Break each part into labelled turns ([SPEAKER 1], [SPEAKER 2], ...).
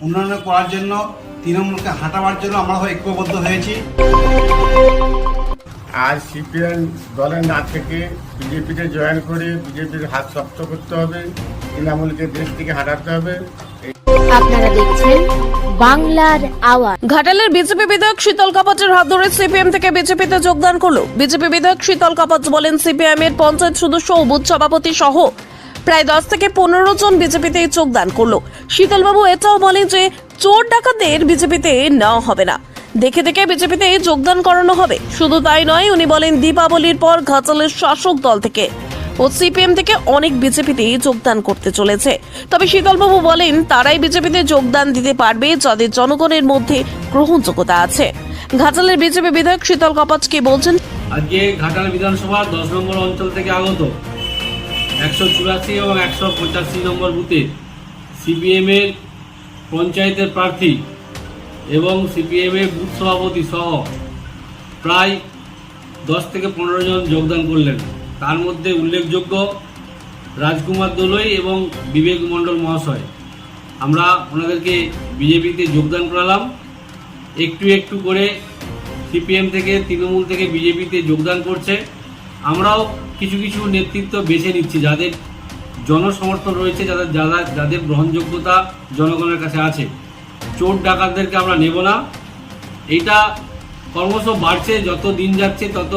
[SPEAKER 1] উন্নয়ন করার জন্য তৃণমূলকে হাঁটাবার জন্য আমরা ঐক্যবদ্ধ হয়েছি।
[SPEAKER 2] আজ সিপিএম দলের না থেকে বিজেপিতে জয়েন করে বিজেপির হাত শক্ত করতে হবে তৃণমূলকে দেশ থেকে হাঁটাতে হবে।
[SPEAKER 3] আপনারা দেখছেন বাংলার আওয়াজ।
[SPEAKER 4] ঘাটালের বিজেপি বিধায়ক শীতল কাপাচের হাত ধরে সিপিএম থেকে বিজেপিতে যোগদান করল। বিজেপি বিধায়ক শীতল কাপাচ বলেন সিপিএম এর পঞ্চায়েত সদস্য ও বুথ সভাপতি সহ প্রায় দশ থেকে পনেরো জন বিজেপিতে যোগদান করল। শীতলবাবু এটাও বলেন যে চোর ডাকাতদের বিজেপিতে নেওয়া হবে না। দেখে দেখে বিজেপিতে যোগদান করানো হবে। শুধু তাই নয়, উনি বলেন দীপাবলির পর ঘাটালের শাসক দল থেকে ও সিপিএম থেকে অনেক বিজেপিতে যোগদান করতে চলেছে। তবে শীতলবাবু বলেন, তারাই বিজেপিতে যোগদান দিতে পারবে যাদের জনগণের মধ্যে গ্রহণযোগ্যতা আছে। ঘাটালের বিজেপি বিধায়ক শীতল কাপাচ কি বলছেন,
[SPEAKER 5] আজকে ঘাটাল বিধানসভার দশ নম্বর অঞ্চল থেকে আগত। একশো চুরাশি এবং একশো পঁচাশি নম্বর বুথে সিপিএমের পঞ্চায়েতের প্রার্থী এবং সিপিএমের বুথ সভাপতি সহ প্রায় দশ থেকে পনেরো জন যোগদান করলেন। তার মধ্যে উল্লেখযোগ্য রাজকুমার দোলই এবং বিবেক মণ্ডল মহাশয়। আমরা ওনাদেরকে বিজেপিতে যোগদান করালাম। একটু একটু করে সিপিএম থেকে, তৃণমূল থেকে বিজেপিতে যোগদান করছে। আমরাও কিছু কিছু নেতৃত্ব বেছে নিচ্ছি, যাদের জনসমর্থন রয়েছে, যাদের যারা যাদের গ্রহণযোগ্যতা জনগণের কাছে আছে। চোর ডাকাতদেরকে আমরা নেব না। এইটা ক্রমশ বাড়ছে, যত দিন যাচ্ছে, তত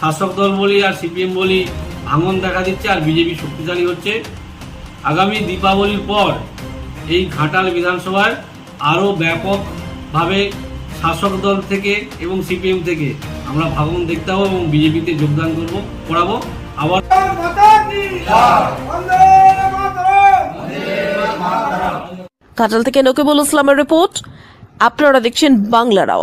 [SPEAKER 5] শাসক দল বলি আর সিপিএম বলি ভাঙন দেখা দিচ্ছে আর বিজেপি শক্তিশালী হচ্ছে। আগামী দীপাবলির পর এই ঘাটাল বিধানসভায় আরও ব্যাপকভাবে শাসক দল থেকে এবং সিপিএম থেকে আমরা ভাবন, দেখতে হব এবং বিজেপিতে যোগদান করব, করাবো। আবার
[SPEAKER 4] কাটাল থেকে নকিবুল ইসলামের রিপোর্ট। আপনারা দেখছেন বাংলার আওয়াজ।